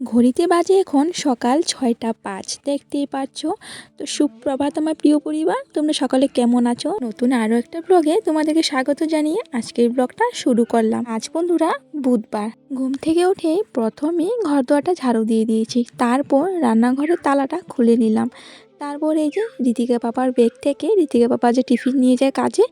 ঘড়িতে বাজে এখন সকাল ছয়টা পাঁচ, দেখতেই পাচ্ছ তো সুপ্রভাত আমার প্রিয় পরিবার, তোমরা সকালে কেমন আছো? নতুন আরও একটা ব্লগে তোমাদেরকে স্বাগত জানিয়ে আজকের ব্লগটা শুরু করলাম। আজ বন্ধুরা বুধবার, ঘুম থেকে উঠে প্রথমে ঘর দোয়াটা ঝাড়ু দিয়ে দিয়েছি, তারপর রান্নাঘরের তালাটা খুলে নিলাম। তারপর এই যে ঋতিকা পাপার ব্যাগ থেকে ঋতিকা পাপা যে টিফিন নিয়ে যায় কাজে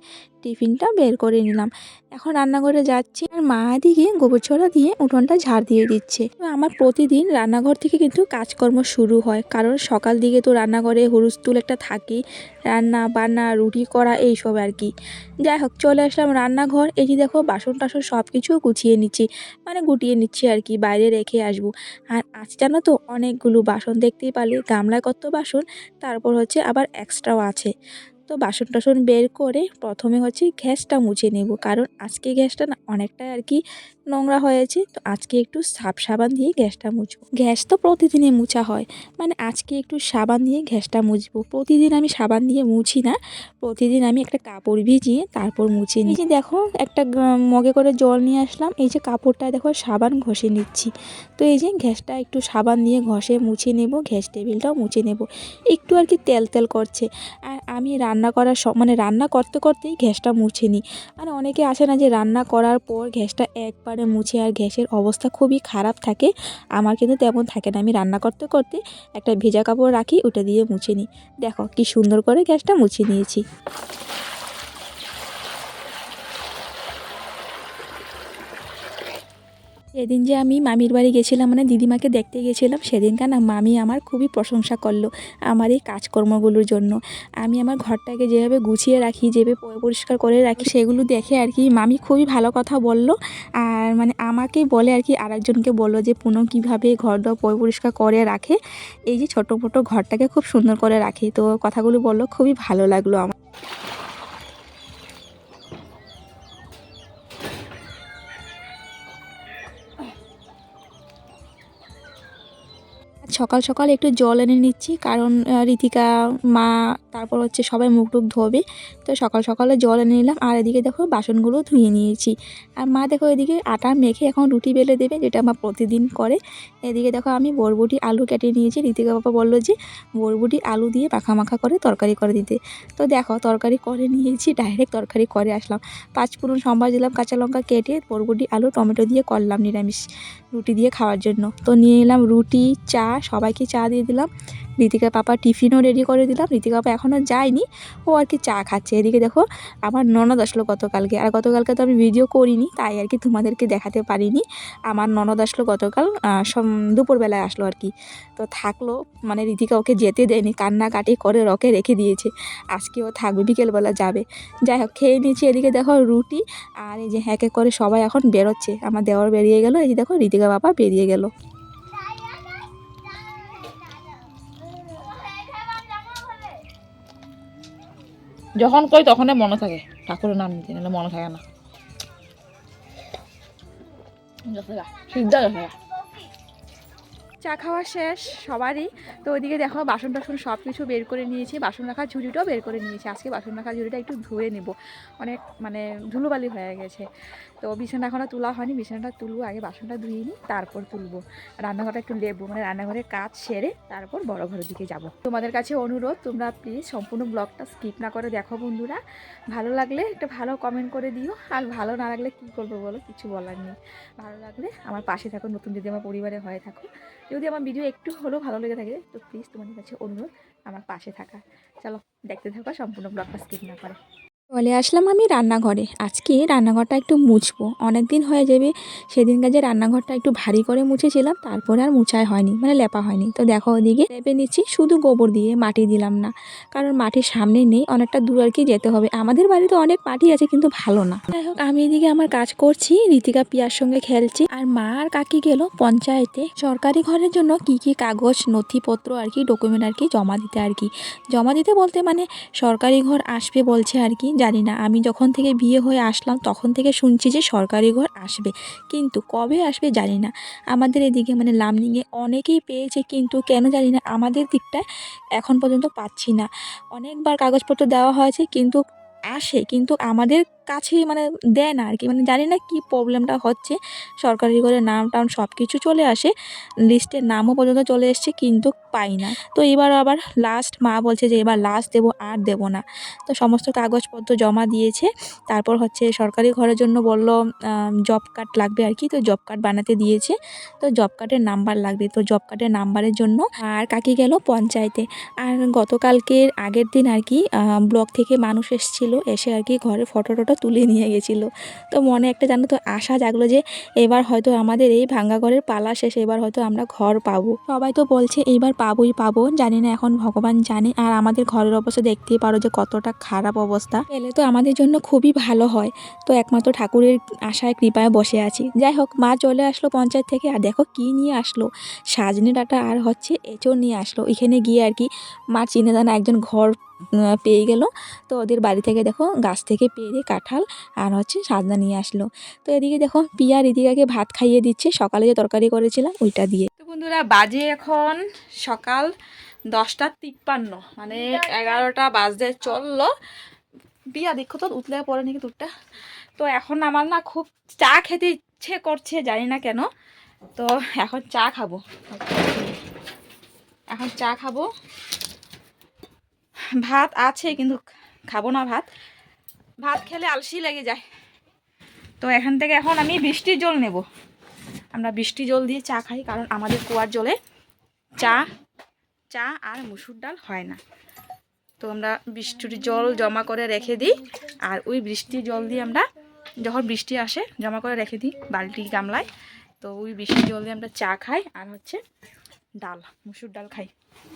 টিফিনটা বের করে নিলাম। এখন রান্নাঘরে যাচ্ছি আর মা দিকে গোবর ছড়া দিয়ে উঠোনটা ঝাড় দিয়ে দিচ্ছে। আমার প্রতিদিন রান্নাঘর থেকে কিন্তু কাজকর্ম শুরু হয়। কারণ সকাল দিকে তো রান্নাঘরে হুলস্থুল একটা থাকে। রান্না বান্না, রুটি করা, এইসব আর কি। যাই হোক, চলে আসলাম রান্নাঘর। এই যে দেখো বাসন টাসন সব কিছু গুছিয়ে নিচ্ছি। মানে গুটিয়ে নিচ্ছি আর কি, বাইরে রেখে আসব। আর আজ জানো তো, অনেকগুলো বাসন দেখতেই পারলে, গামলায় কত বাসন, তারপর হচ্ছে আবার এক্সট্রাও আছে। তো বাসন টাসন বের করে প্রথমে হচ্ছে গ্যাসটা মুছে নেব। কারণ আজকে গ্যাসটা না অনেকটাই আর কি নোংরা হয়েছে। তো আজকে একটু সাব সাবান দিয়ে গ্যাসটা মুছবো। গ্যাস তো প্রতিদিনই মুছা হয়। মানে আজকে একটু সাবান দিয়ে গ্যাসটা মুছবো। প্রতিদিন আমি সাবান দিয়ে মুছি না। প্রতিদিন আমি একটা কাপড় ভিজিয়ে তারপর মুছে নিই। যে দেখো, একটা মগে করে জল নিয়ে আসলাম। এই যে কাপড়টা দেখো সাবান ঘষে নিচ্ছি। তো এই যে গ্যাসটা একটু সাবান দিয়ে ঘষে মুছে নেব। গ্যাস টেবিলটাও মুছে নেব। একটু আর কি তেল তেল করছে। আর আমি রান্না করার সব মানে রান্না করতে করতেই গ্যাসটা মুছে নিই। মানে অনেকে আসে না যে রান্না করার পর গ্যাসটা একবারে মুছে আর গ্যাসের অবস্থা খুবই খারাপ থাকে। আমার কিন্তু তেমন থাকে না। আমি রান্না করতে করতে একটা ভেজা কাপড় রাখি, ওটা দিয়ে মুছে নিই। দেখো কি সুন্দর করে গ্যাসটা মুছে নিয়েছি। সেদিন যে আমি মামির বাড়ি গেছিলাম মানে দিদিমাকে দেখতে গেছিলাম, সেদিনকার না মামি আমার খুবই প্রশংসা করল আমার এই কাজকর্মগুলোর জন্য। আমি আমার ঘরটাকে যেভাবে গুছিয়ে রাখি, যেভাবে পরিষ্কার করে রাখি, সেগুলো দেখে আর কি মামি খুবই ভালো কথা বলল। আর মানে আমাকে বলে আর কি, আরেকজনকে বলল যে, পুনঃ, কীভাবে ঘর দর পরিষ্কার করে রাখে? এই যে ছোটো মোটো ঘরটাকে খুব সুন্দর করে রাখে। তো কথাগুলো বলল, খুবই ভালো লাগল আমার। সকাল সকাল একটু জল এনে নিচ্ছি। কারণ ঋতিকা মা, তারপর হচ্ছে সবাই মুখ টুক ধোবে। তো সকাল সকালে জল এনে নিলাম। আর এদিকে দেখো বাসনগুলো ধুয়ে নিয়েছি। আর মা দেখো এদিকে আটা মেখে এখন রুটি বেলে দেবে, যেটা মা প্রতিদিন করে। এদিকে দেখো আমি বরবটি আলু কেটে নিয়েছি। ঋতিকা বাবা বলল যে, বরবটি আলু দিয়ে মাখা মাখা করে তরকারি করে দিতে। তো দেখো, তরকারি করে নিয়েছি ডাইরেক্ট তরকারি করে আসলাম। পাঁচ পুরন সম্বাদ দিলাম, কাঁচা লঙ্কা কেটে বরবটি, আলু, টমেটো দিয়ে করলাম নিরামিষ রুটি দিয়ে খাওয়ার জন্য। তো নিয়ে এলাম রুটি চা সবাইকে চা দিয়ে দিলাম। ঋতিকা পাপা টিফিনও রেডি করে দিলাম। ঋতিকা পাপা এখনও যায়নি। ও আর কি চা খাচ্ছে। এদিকে দেখো, আমার ননদ আসলো গতকালকে। আর গতকালকে তো আমি ভিডিও করিনি, তাই আর কি তোমাদেরকে দেখাতে পারিনি। আমার ননদ আসলো গতকাল দুপুরবেলায় আসলো আর কি। তো থাকল মানে ঋতিকা ওকে যেতে দেয়নি, কান্নাকাটি করে রকে রেখে দিয়েছে। আজকে ও থাকবে, বিকেলবেলা যাবে। যাই হোক, খেয়ে নিয়েছি। এদিকে দেখো রুটি আর এই যে এক করে সবাই এখন বেরোচ্ছে। আমার দেওয়ার বেরিয়ে গেল। এই যে দেখো ঋতিকা বাবা বেরিয়ে গেল। যখন কই তখনই মনে থাকে। ঠাকুরের নাম নিতে, নাহলে মনে থাকে না। চা খাওয়া শেষ, সবারই। তো ওইদিকে দেখো, বাসন টাসন সব কিছু বের করে নিয়েছি। বাসন রাখার ঝুড়িটাও বের করে নিয়েছি। আজকে বাসন রাখার ঝুড়িটা একটু ধুয়ে নেব। অনেক মানে ধুলোবালি হয়ে গেছে। তো বিছানা এখনও তোলা হয়নি, বিছানাটা তুলবো, আগে বাসনটা ধুয়ে নিই, তারপর তুলবো। রান্নাঘরটা একটু লেবো মানে রান্নাঘরের কাজ সেরে তারপর বড় ঘরের দিকে যাব। তোমাদের কাছে অনুরোধ, তোমরা প্লিজ সম্পূর্ণ ব্লগটা স্কিপ না করে দেখো বন্ধুরা। ভালো লাগলে একটা ভালো কমেন্ট করে দিও, আর ভালো না লাগলে কী করব বলো, কিছু বলার নেই। ভালো লাগলে আমার পাশে থাকো, নতুন যদি আমার পরিবারে হয়ে থাকো। যদি আমার ভিডিও একটু হলেও ভালো লেগে থাকে, তো প্লিজ তোমাদের কাছে অনুরোধ, আমার পাশে থাকা। চলো, দেখতে থাকো, সম্পূর্ণ ব্লগটা স্কিপ না করে। চলে আসলাম আমি রান্নাঘরে। আজকে রান্নাঘরটা একটু মুছবো। অনেক দিন হয়ে যাবে সেদিন কাজে রান্নাঘরটা একটু ভারী করে মুছেছিলাম, তারপরে আর মুছাই হয়নি মানে লেপা হয়নি। তো দেখো ওদিকে লেপে নিচ্ছি, শুধু গোবর দিয়ে মাটি দিলাম না, কারণ মাটির সামনে নেই, অনেকটা দূর আর কি যেতে হবে। আমাদের বাড়িতে অনেক মাটি আছে, কিন্তু ভালো না। যাই হোক, আমি এদিকে আমার কাজ করছি ঋতিকা পিয়ার সঙ্গে খেলছি, আর মা আর কাকি গেল পঞ্চায়েতে। সরকারি ঘরের জন্য কি কি কাগজ, নথিপত্র আর কি ডকুমেন্ট আর কি জমা দিতে আর কি। জমা দিতে বলতে মানে সরকারি ঘর আসবে বলছে আর কি জানি না। আমি যখন থেকে বিয়ে হয়ে আসলাম তখন থেকে শুনছি যে সরকারি ঘর আসবে। কিন্তু কবে আসবে জানি না। আমাদের এদিকে মানে লামনিংয়ে অনেকেই পেয়েছে কিন্তু কেন জানি না আমাদের দিকটায় এখন পর্যন্ত পাচ্ছি না। অনেকবার কাগজপত্র দেওয়া হয়েছে কিন্তু আসে। কিন্তু আমাদের কাছে মানে দেয় না আর কি মানে জানি না কি প্রবলেমটা হচ্ছে। সরকারি করে নাম টাম সব কিছু চলে আসে। লিস্টের নামও পর্যন্ত চলে এসছে, কিন্তু পাই না। তো এবার আবার লাস্ট মা বলছে যে, এবার লাস্ট দেবো, আর দেবো না। তো সমস্ত কাগজপত্র জমা দিয়েছে। তারপর হচ্ছে সরকারি ঘরের জন্য বলল জব কার্ড লাগবে আর কি তো জব কার্ড বানাতে দিয়েছে। তো জব কার্ডের নাম্বার লাগবে। তো জব কার্ডের নাম্বারের জন্য আর কাকি গেল পঞ্চায়েতে। আর গতকালকের আগের দিন আর কি ব্লক থেকে মানুষ এসেছিল। এসে আর কি ঘরে ফটো টটো তুলে নিয়ে গেছিল। তো মনে একটা জানো তো আশা জাগলো যে এবার হয়তো আমাদের এই ভাঙ্গা ঘরের পালা শেষ এবার হয়তো আমরা ঘর পাবো। সবাই তো বলছে এইবার পাবোই পাবো। জানি না এখন ভগবান জানে। আর আমাদের ঘরের অবস্থা দেখতেই পারো যে কতটা খারাপ অবস্থা। এলে তো আমাদের জন্য খুবই ভালো হয়। তো একমাত্র ঠাকুরের আশায়, কৃপায় বসে আছি। যাই হোক, মা চলে আসলো পঞ্চায়েত থেকে। আর দেখো কি নিয়ে আসলো। সাজনে ডাটা আর হচ্ছে এঁচড় নিয়ে আসলো। এখানে গিয়ে আর কি মা চিনে জানা একজন ঘর পেয়ে গেল। তো ওদের বাড়ি থেকে দেখো গাছ থেকে পেরে কাঁঠাল আর হচ্ছে সাজনা নিয়ে আসলো। তো এদিকে দেখো পিয়া রিদিকাকে ভাত খাইয়ে দিচ্ছে। সকালে যে তরকারি করেছিলাম ওইটা দিয়ে। তো বন্ধুরা বাজে এখন সকাল দশটা তিপ্পান্ন। মানে এগারোটা বাজতে চলল। বিয়া দেখো তো উতলে পড়ে নাকি দুধটা? তো এখন আমার না খুব চা খেতে ইচ্ছে করছে, জানি না কেন। তো এখন চা খাব। এখন চা খাব। ভাত আছে কিন্তু খাব না ভাত। ভাত খেলে আলসি লেগে যায়। তো এখান থেকে এখন আমি বৃষ্টির জল নেব। আমরা বৃষ্টি জল দিয়ে চা খাই, কারণ আমাদের কুয়ার জলে চা চা আর মুসুর ডাল হয় না। তো আমরা বৃষ্টির জল জমা করে রেখে দিই, আর ওই বৃষ্টির জল দিয়ে আমরা যখন বৃষ্টি আসে, জমা করে রেখে দিই বালতি গামলায়। তো ওই বৃষ্টির জল দিয়ে আমরা চা খাই, আর হচ্ছে ডাল, মুসুর ডাল খাই।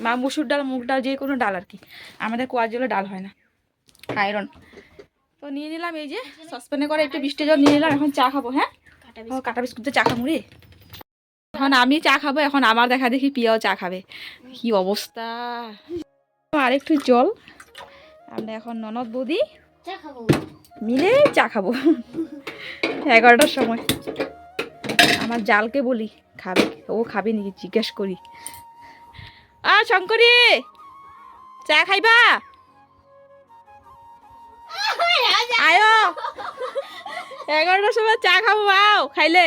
বা মুসুর ডাল মুগ ডাল যে কোনো ডাল আর কি। আমাদের কুয়ার জলে ডাল হয় না। আয়রন। তো নিয়ে নিলাম এই যে সসপ্যানে করে একটু বৃষ্টি জল নিয়ে নিলাম এখন চা খাব হ্যাঁ? কাটা বিস্কুট। চা খাব রে। এখন আমি চা খাব এখন আমার দেখা দেখি পিয়াও চা খাবে। কি অবস্থা? আর একটু জল। আমরা এখন ননদ বৌদি মিলে চা খাব। এগারোটার সময়। আমার জালকে বলি খাবে। ও খাবে নাকি? জিজ্ঞেস করি। আ শঙ্করী চা খাইবা? আয়ো এগারোটার সময় চা খাব আও খাইলে।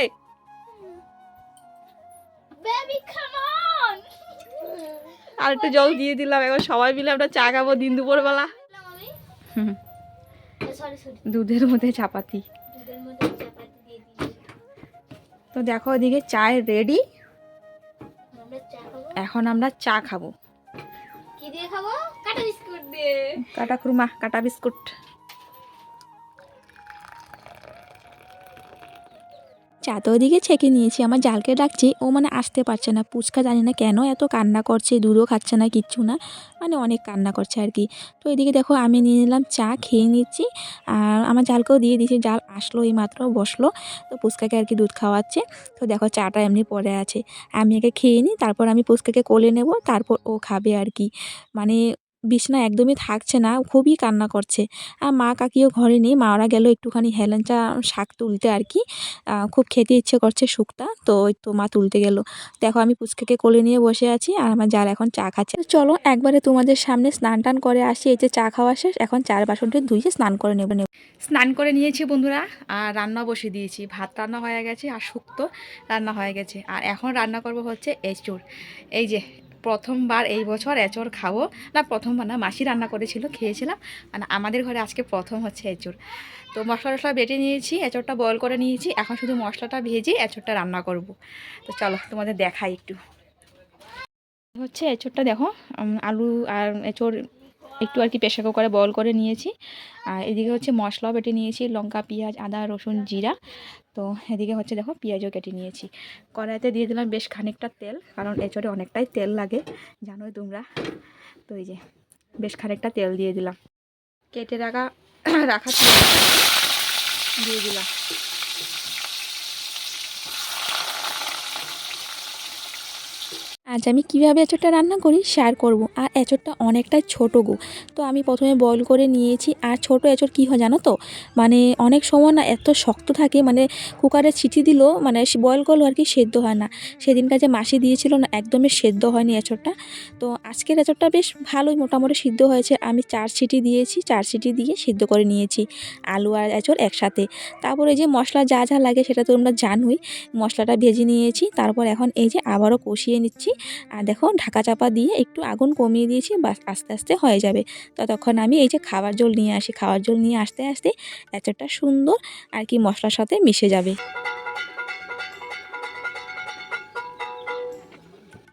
আর একটু জল দিয়ে দিলাম এবার সবাই মিলে আমরা চা খাব দিন দুপুরবেলা। আমি হুম, সরি সরি দুধের মধ্যে চাপাতি তো দেখো ওদিকে চায় রেডি এখন আমরা চা খাব। কি দিয়ে খাব? কাটা বিস্কুট দিয়ে। কাটা খুরমা কাটা বিস্কুট। চা তো ওদিকে ছেঁকে নিয়েছি, আমার জালকে ডাকছি, ও মানে আসতে পারছে না। পুচকা জানি না কেন এত কান্না করছে, দুধও খাচ্ছে না, কিচ্ছু না মানে অনেক কান্না করছে আর কি। তো এদিকে দেখো, আমি নিয়ে নিলাম চা, খেয়ে নিচ্ছি, আর আমার জালকেও দিয়ে দিয়েছি, জাল আসলো এই মাত্র, বসল, তো পুচকাকে আর কি দুধ খাওয়াচ্ছে। তো দেখো, চাটা এমনি পড়ে আছে। আমি একে খেয়ে নিই, তারপর আমি পুচকাকে কোলে নেব, তারপর ও খাবে আর কি। মানে বিছনা একদমই থাকছে না, খুবই কান্না করছে। আর মা কাকিও ঘরে নেই মা ওরা গেল একটুখানি হেলেঞ্চা শাক তুলতে আর কি। খুব খেতে ইচ্ছে করছে শুকটা তো ওই তো মা তুলতে গেল। দেখো আমি পুচকাকে কোলে নিয়ে বসে আছি আর আমার জাল এখন চা খাচ্ছে। চলো একবারে তোমাদের সামনে স্নান টান করে আসি, এই যে চা খাওয়া শেষ, এখন চার বাসনটি ধুয়ে স্নান করে নেব নেব। স্নান করে নিয়েছি বন্ধুরা, আর রান্না বসিয়ে দিয়েছি। ভাত রান্না হয়ে গেছে আর শুক্তো রান্না হয়ে গেছে। আর এখন রান্না করব হচ্ছে এঁচড়। এই যে প্রথমবার এই বছর এঁচড় খাব। না, প্রথমবার না, মাসি রান্না করেছিল, খেয়েছিলাম। মানে আমাদের ঘরে আজকে প্রথম হচ্ছে এঁচড়। তো মশলা টশলা বেটে নিয়েছি, এঁচড়টা বয়ল করে নিয়েছি। এখন শুধু মশলাটা ভেজে এঁচড়টা রান্না করব। তো চলো, তোমাদের দেখাই একটু। হচ্ছে এঁচড়টা দেখো আলু আর এঁচড় একটু আর কি প্রেশার কুকারে বয়েল করে নিয়েছি। আর এদিকে হচ্ছে মশলাও বেটে নিয়েছি, লঙ্কা, পেঁয়াজ, আদা, রসুন, জিরা। তো এদিকে হচ্ছে দেখো পেঁয়াজও কেটে নিয়েছি। কড়াইতে দিয়ে দিলাম বেশ খানিকটা তেল, কারণ এচড়ে অনেকটাই তেল লাগে, জানোই তোমরা। তো এই যে বেশ খানিকটা তেল দিয়ে দিলাম। কেটে রাখা রাখা দিয়ে দিলাম। আজ আমি কীভাবে এঁচোড়টা রান্না করি শেয়ার করব। আর এঁচোড়টা অনেকটাই ছোটো গো। তো আমি প্রথমে বয়েল করে নিয়েছি। আর ছোটো এঁচোড় কী হয় জানো তো? মানে অনেক সময় না এত শক্ত থাকে মানে কুকারে ছিটি দিলেও মানে বয়েল করলেও আর কি সেদ্ধ হয় না। সেদিনকার যে মাসি দিয়েছিল না, একদমই সেদ্ধ হয়নি এঁচোড়টা। তো আজকের এঁচোড়টা বেশ ভালোই মোটামুটি সিদ্ধ হয়েছে। আমি চার সিটি দিয়েছি, চার সিটি দিয়ে সিদ্ধ করে নিয়েছি আলু আর এঁচোড় একসাথে। তারপরে যে মশলা যা যা লাগে সেটা তো তোমরা জানোই। মশলাটা ভেজে নিয়েছি, তারপর এখন এই যে আবারও কষিয়ে নিচ্ছি। আর দেখো ঢাকা চাপা দিয়ে একটু আগুন কমিয়ে দিয়েছি, বাস আস্তে আস্তে হয়ে যাবে। ততক্ষণ আমি এই যে খাবার জল নিয়ে আসি, খাবার জল নিয়ে আসতে আসতে এতটা সুন্দর আর কি মশলার সাথে মিশে যাবে।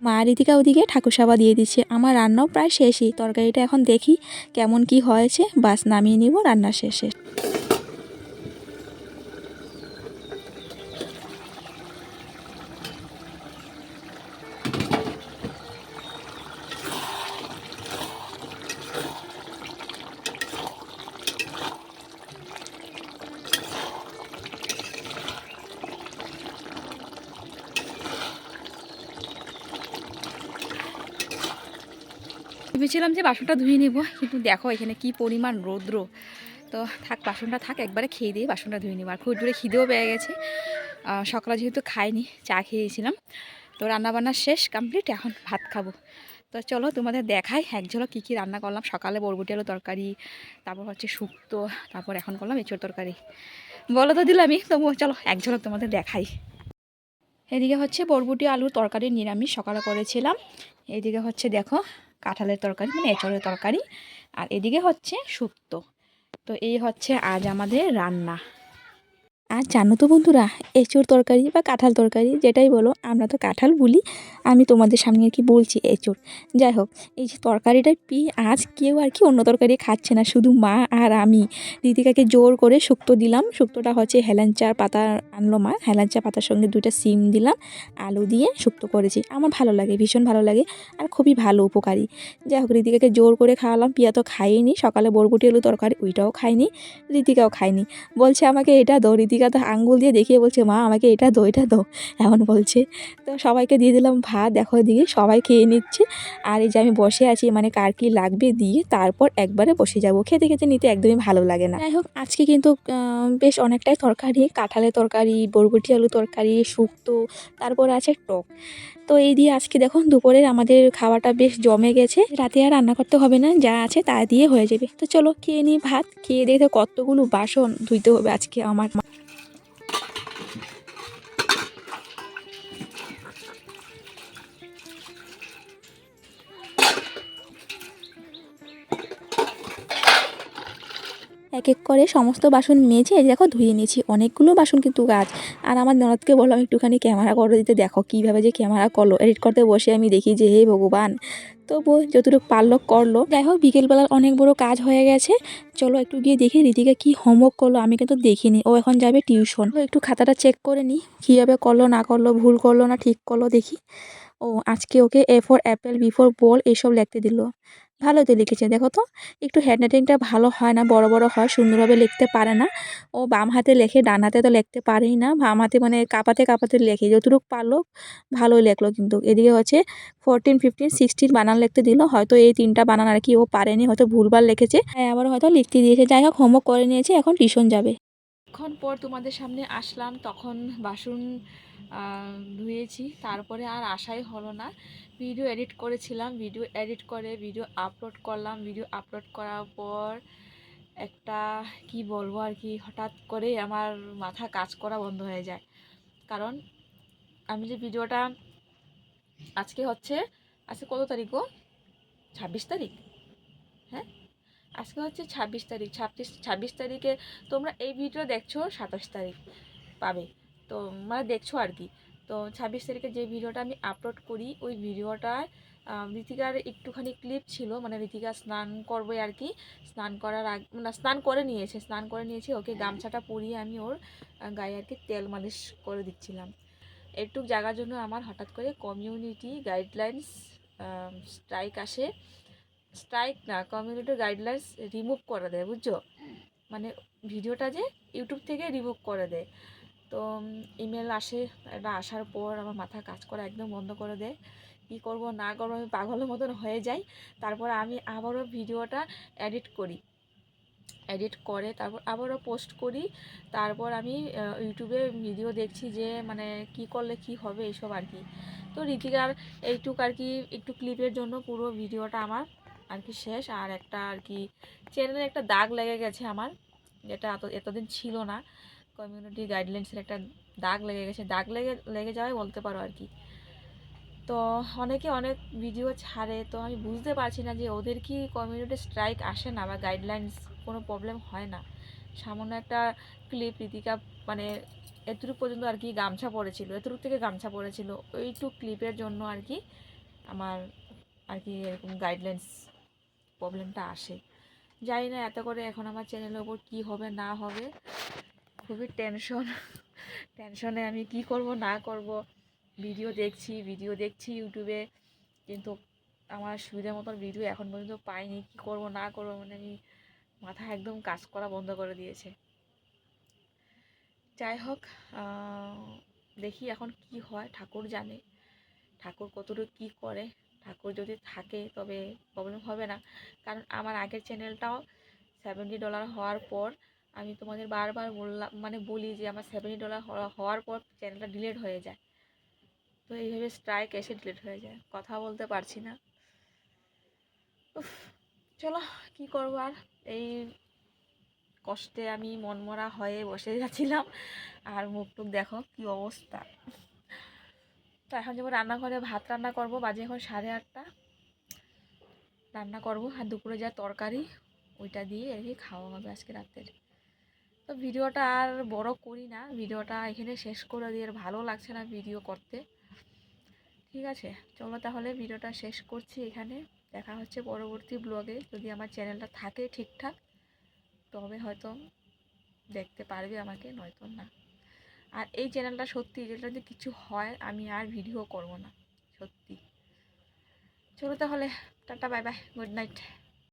মা রীতিকা ওদিকে ঠাকুরসাবা দিয়ে দিচ্ছে। আমার রান্নাও প্রায় শেষই। তরকারিটা এখন দেখি কেমন কি হয়েছে। বাস নামিয়ে নিব রান্না শেষে। ভেবেছিলাম যে বাসনটা ধুয়ে নেব, কিন্তু দেখো এখানে কি পরিমাণ রৌদ্র। তো থাক, বাসনটা থাক, একবারে খেয়ে দিয়ে বাসনটা ধুয়ে নেব। আর খুব জোরে খিদেও পেয়ে গেছে। সকালে যেহেতু খাইনি, চা খেয়েছিলাম। তো রান্নাবান্না শেষ কমপ্লিট এখন ভাত খাব। তো চলো তোমাদের দেখাই, এক ঝলক কী কী রান্না করলাম। সকালে বরবটি আলু তরকারি, তারপর হচ্ছে শুক্তো, তারপর এখন করলাম এঁচোড় তরকারি। বলো তো দিলামই, তবুও চলো এক ঝলক তোমাদের দেখাই। এদিকে হচ্ছে বরবটি আলুর তরকারি নিরামিষ সকালে করেছিলাম। এদিকে হচ্ছে দেখো কাঁঠালের তরকারি মানে এঁচড়ের তরকারি। আর এদিকে হচ্ছে শুক্তো। তো এই হচ্ছে আজ আমাদের রান্না। আর জানো তো বন্ধুরা এঁচোড় তরকারি বা কাঁঠাল তরকারি যেটাই বলো, আমরা তো কাঁঠাল বলি, আমি তোমাদের সামনে আর কি বলছি এঁচোড় যাই হোক, এই যে তরকারিটা পি আজ কেউ আর কি অন্য তরকারি খাচ্ছে না, শুধু মা আর আমি। দিদিকাকে জোর করে শুক্তো দিলাম, শুক্তোটা হচ্ছে হেলাঞ্চার পাতা আনলো মা, হেলাঞ্চা পাতার সঙ্গে দুইটা সিম দিলাম, আলু দিয়ে শুক্তো করেছি। আমার ভালো লাগে, ভীষণ ভালো লাগে আর খুবই ভালো উপকারী। যাই হোক ঋতিকাকে জোর করে খাওয়ালাম, পিয়া তো খাইনি সকালে বরবটি আলু তরকারি, ওইটাও খাইনি ঋতিকাও খায়নি। বলছে আমাকে এটা দো ঋতিকা তো আঙ্গুল দিয়ে দেখিয়ে বলছে, মা, আমাকে এটা দো এটা দো এমন বলছে। তো সবাইকে দিয়ে দিলাম ভাত, দেখো দিয়ে সবাই খেয়ে নিচ্ছে। আর এই যে আমি বসে আছি মানে কার কী লাগবে দিয়ে তারপর একবারে বসে যাব। খেতে খেতে নিতে একদমই ভালো লাগে না। যাই হোক, আজকে কিন্তু বেশ অনেকটাই তরকারি, কাঁঠালের তরকারি, বরবটি আলু তরকারি, শুক্তো, তারপর আছে টক। তো এই দিয়ে আজকে দেখুন দুপুরের আমাদের খাওয়াটা বেশ জমে গেছে। রাতে আর রান্না করতে হবে না, যা আছে তা দিয়ে হয়ে যাবে। তো চলো খেয়ে নিই ভাত, খেয়ে দেখে কতগুলো বাসন ধুইতে হবে আজকে আমার এক এক করে সমস্ত বাসন মেজে দেখো ধুয়ে নিয়েছি। অনেকগুলো বাসন কিন্তু গাছ। আর আমার ননদকে বললাম, একটুখানি ক্যামেরা করে দিতে। দেখো কীভাবে যে ক্যামেরা করল। এডিট করতে বসে আমি দেখি যে, হে ভগবান! তো তবু যতটুকু পারল করল। যাই হোক, বিকেলবেলার অনেক বড় কাজ হয়ে গেছে। চলো একটু গিয়ে দেখি রীতিকা কি হোমওয়ার্ক করল। আমি কিন্তু দেখিনি। ও এখন যাবে টিউশন। তো একটু খাতাটা চেক করে নিই। কীভাবে করল, না করল, ভুল করল, না ঠিক করল দেখি। ও, আজকে ওকে A for apple B for ball এইসব লিখতে দিল। ভালোতে লিখেছে। দেখো তো, একটু হ্যান্ডরাইটিংটা ভালো হয় না, বড় বড় হয়, সুন্দরভাবে লিখতে পারে না। ও বাম হাতে লেখে, ডান হাতে তো লিখতে পারেই না। বাম হাতে মানে কাঁপাতে কাঁপাতে লেখে। যতটুকু পারল ভালোই লেখলো কিন্তু। এদিকে হচ্ছে ফোরটিন ফিফটিন সিক্সটিন বানান লিখতে দিল। হয়তো এই তিনটা বানান আর কি ও পারেনি, হয়তো ভুলভাল লিখেছে। হ্যাঁ আবার হয়তো লিখতে দিয়েছে। যাই হোক হোমওয়ার্ক করে নিয়েছে, এখন টিউশন যাবে। কিছুক্ষণ পর তোমাদের সামনে আসলাম, তখন বাসন ধুয়েছি। তারপরে আর আশাই হলো না। ভিডিও এডিট করেছিলাম ভিডিও এডিট করে ভিডিও আপলোড করলাম ভিডিও আপলোড করার পর একটা কি বলব আর কি, হঠাৎ করে আমার মাথা কাজ করা বন্ধ হয়ে যায়। কারণ আমি যে ভিডিওটা আজকে হচ্ছে, আজকে কত তারিখ গো? ছাব্বিশ তারিখ? হ্যাঁ? আজকে হচ্ছে ছাব্বিশ তারিখ, ছাব্বিশ ছাব্বিশ তারিখে তোমরা এই ভিডিও দেখছ সাতাশ তারিখ পাবে। তো মানে দেখছ আর কি। তো ছাব্বিশ তারিখে যে ভিডিওটা আমি আপলোড করি ওই ভিডিওটায় আহ, ঋতিকার একটুখানি ক্লিপ ছিল মানে ঋতিকা স্নান করবে আর কি স্নান করার আগ মানে স্নান করে নিয়েছে স্নান করে নিয়েছে ওকে গামছাটা পরিয়ে আমি ওর গায়ে আর কি তেল মালিশ করে দিচ্ছিলাম। একটু জায়গার জন্য আমার হঠাৎ করে কমিউনিটি গাইডলাইন্স স্ট্রাইক আসে। স্ট্রাইক না কমিউনিটি গাইডলাইন্স রিমুভ করে দেয় বুঝছ? মানে ভিডিওটা যে ইউটিউব থেকে রিমুভ করে দেয়। তো ইমেল আসে, এটা আসার পর আমার মাথা কাজ করা একদম বন্ধ করে দেয়। কী করব, না করব, আমি পাগলের মতন হয়ে যাই। তারপর আমি আবারও ভিডিওটা এডিট করি। এডিট করে তারপর আবারও পোস্ট করি। তারপর আমি ইউটিউবে ভিডিও দেখছি যে মানে কি করলে কি হবে এইসব আর কি। তো ঋতিকার এইটুক আর কি, একটু ক্লিপের জন্য পুরো ভিডিওটা আমার আর কি শেষ। আর একটা আর কি চ্যানেলে একটা দাগ লেগে গেছে আমার। যেটা এত, এতদিন ছিল না। কমিউনিটি গাইডলাইন্সের একটা দাগ লেগে গেছে। দাগ লেগে লেগে যাওয়াই বলতে পারো আর কি। তো অনেকে অনেক ভিডিও ছাড়ে, তো আমি বুঝতে পারছি না যে ওদের কি কমিউনিটি স্ট্রাইক আসে না বা গাইডলাইন্স কোনো প্রবলেম হয় না। সামান্য একটা ক্লিপ রীতিকা মানে এতটুকু পর্যন্ত আর কি গামছা পড়েছিল, এতটুকু থেকে গামছা পড়েছিল। ওইটুক ক্লিপের জন্য আর কি আমার আর কি এরকম গাইডলাইন্স প্রবলেমটা আসে। জানি না এত করে এখন আমার চ্যানেলের ওপর কী হবে না হবে। খুবই টেনশন টেনশনে আমি কি করব, না করব। ভিডিও দেখছি ভিডিও দেখছি ইউটিউবে কিন্তু আমার সুবিধা মতন ভিডিও এখন পর্যন্ত পাইনি। কি করব, না করব মানে আমি মাথা একদম কাজ করা বন্ধ করে দিয়েছে। যাই হোক দেখি এখন কি হয়। ঠাকুর জানে। ঠাকুর কতটুকু কী করে। ঠাকুর যদি থাকে তবে প্রবলেম হবে না। কারণ আমার আগের চ্যানেলটাও সেভেন্টি ডলার হওয়ার পর আমি তোমাদের বারবার বললাম মানে বলি যে আমার সেভেন্টি ডলার হওয়ার পর চ্যানেলটা ডিলেট হয়ে যায়। তো এইভাবে স্ট্রাইক এসে ডিলেট হয়ে যায়। কথা বলতে পারছি না। উফ, চলো কি করব আর? এই কষ্টে আমি মনমরা হয়ে বসে যাচ্ছিলাম আর মুখ টুক দেখো কি অবস্থা। তো এখন যাব রান্নাঘরে ভাত রান্না করব। বাজে এখন সাড়ে আটটা। রান্না করব। আর দুপুরে যা তরকারি ওইটা দিয়ে আর কি খাওয়া হবে আজকে রাতের। তো ভিডিওটা আর বড় করি না। ভিডিওটা এখানে শেষ করে দিয়ে আর ভালো লাগছে না ভিডিও করতে। ঠিক আছে, চলো তাহলে ভিডিওটা শেষ করছি এখানে। দেখা হচ্ছে পরবর্তী ব্লগে যদি আমার চ্যানেলটা থাকে ঠিকঠাক, তবে হয়তো দেখতে পারবে আমাকে, নয়তো না। আর এই চ্যানেলটা সত্যি যেটা যদি কিছু হয়, আমি আর ভিডিও করব না। সত্যি। চলো তাহলে, ta ta bye bye good night